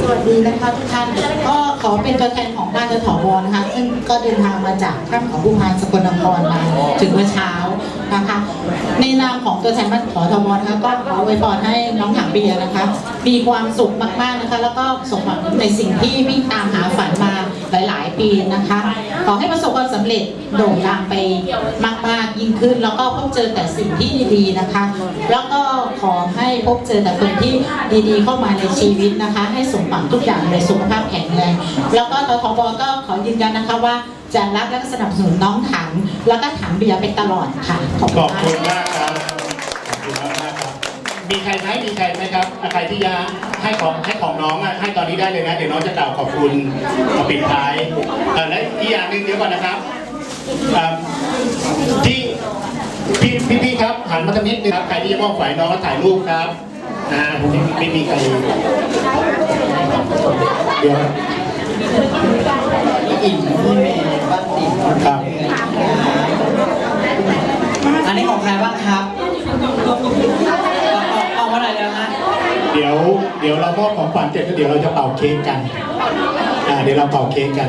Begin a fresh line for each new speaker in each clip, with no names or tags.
สวัสดีนะคะทุกท่านก็ขอเป็นตัวแทนของบ้านเจถอวนะคะ ซึ่งก็เดินทางมาจากท่าของผู้พานสกลนครมาถึงเมื่อเช้านะคะ ในนามของตัวแทนบ้านขอทวนะคะก็ขออวยพรให้น้องถังเบียร์นะคะ มีความสุขมากๆนะคะ แล้วก็สมหวังในสิ่งที่วิ่งตามหาฝันมาหลาย ๆ ปีนะคะ ขอให้ประสบความสำเร็จโด่งดังไปมากๆยิ่งขึ้น แล้วก็พบเจอแต่สิ่งที่ดีๆนะคะ แล้วก็ขอให้พบเจอแต่คนที่ดีๆ เข้ามาในชีวิตนะคะ ให้สมหวังทุกอย่างเลยสุขภาพแข็งแรงแล้วก็ททบก็ขอยืนยันนะคะว่าจะรักและสนับสนุนน้องถัง แล้วก็ถังเบียร์ไปตลอดค่ะ ขอบ
ข
คุ
อบ
ณมาก
คุณมากครับขอบคุณมากมากครับ มีใครไหมมีใครไหมครับอะใครที่จะให้ของให้ของน้องอะให้ตอนนี้ได้เลยนะ เดี๋ยวน้องจะกล่าวขอบคุณมาปิดท้ายอะและอีกอย่างหนึ่งเดี๋ยวก่อนนะครับอ่าที่พี่พี่พี่ครับหันมาทางนิดนึงครับ ใครที่จะมอบฝ่ายน้องแล้วถ่ายรูปครับอ่าไม่ไม่มีใครเดี๋ยว
อิ่มที่เมย์บ้านติด
ครับ
อันนี้ของใค รบ้างครับออกออกมาหน่อยเดียวฮะ
เดี๋ยวเดี๋ยวเรามอบของขวัญเสร็จแล้วเดี๋ยวเราจะเป่าเค้กกันอ่าเดี๋ยวเราเป่าเค้กกัน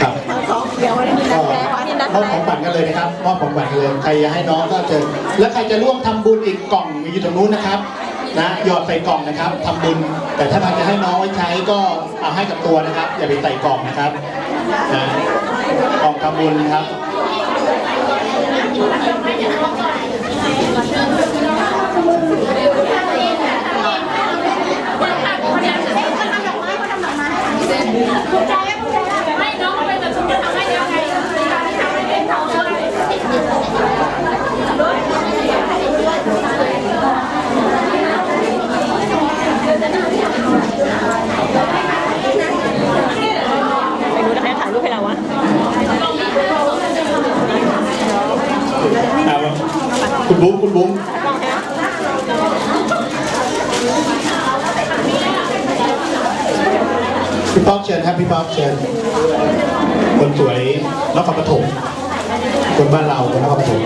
ครับก็ มอบของขวัญกันเลยนะครับมอบของขวัญกันเลย ใครจะให้น้องก็เจอแล้วใครจะร่วมทำบุญอีกกล่องอยู่ตรงนู้นนะครับนะหยอดใส่กล่องนะครับทำบุญ แต่ถ้าใครจะให้น้องไว้ใช้ก็เอาให้กับตัวนะครับ อย่าไปใส่กล่องนะครับนะกล่องทำบุญครับ
ให้น้องเขาไปแต่ฉันจะทำให้ยังไงทำให้เป็นเขาเลย
เอาคุณ บุ้มคุณบุ้มพี่ป๊อกเชิญครับพี่ป๊อกเชิญคนสวยนครปฐมคนบ้านเราคนนครปฐม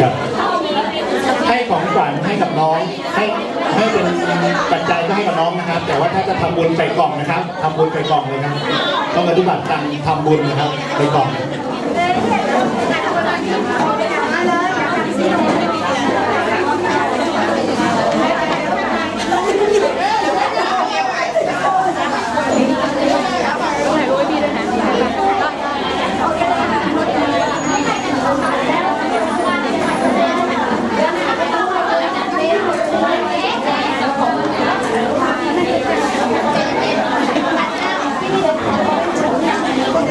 ครับให้ของขวัญให้กับน้อง ให้ให้เป็นปัจจัยก็ให้กับน้องนะครับ แต่ว่าถ้าจะทำบุญใส่กล่องนะครับทำบุญใส่กล่องเลยครับต้องปฏิบัติตามทำบุญนะครับใส่กล่อง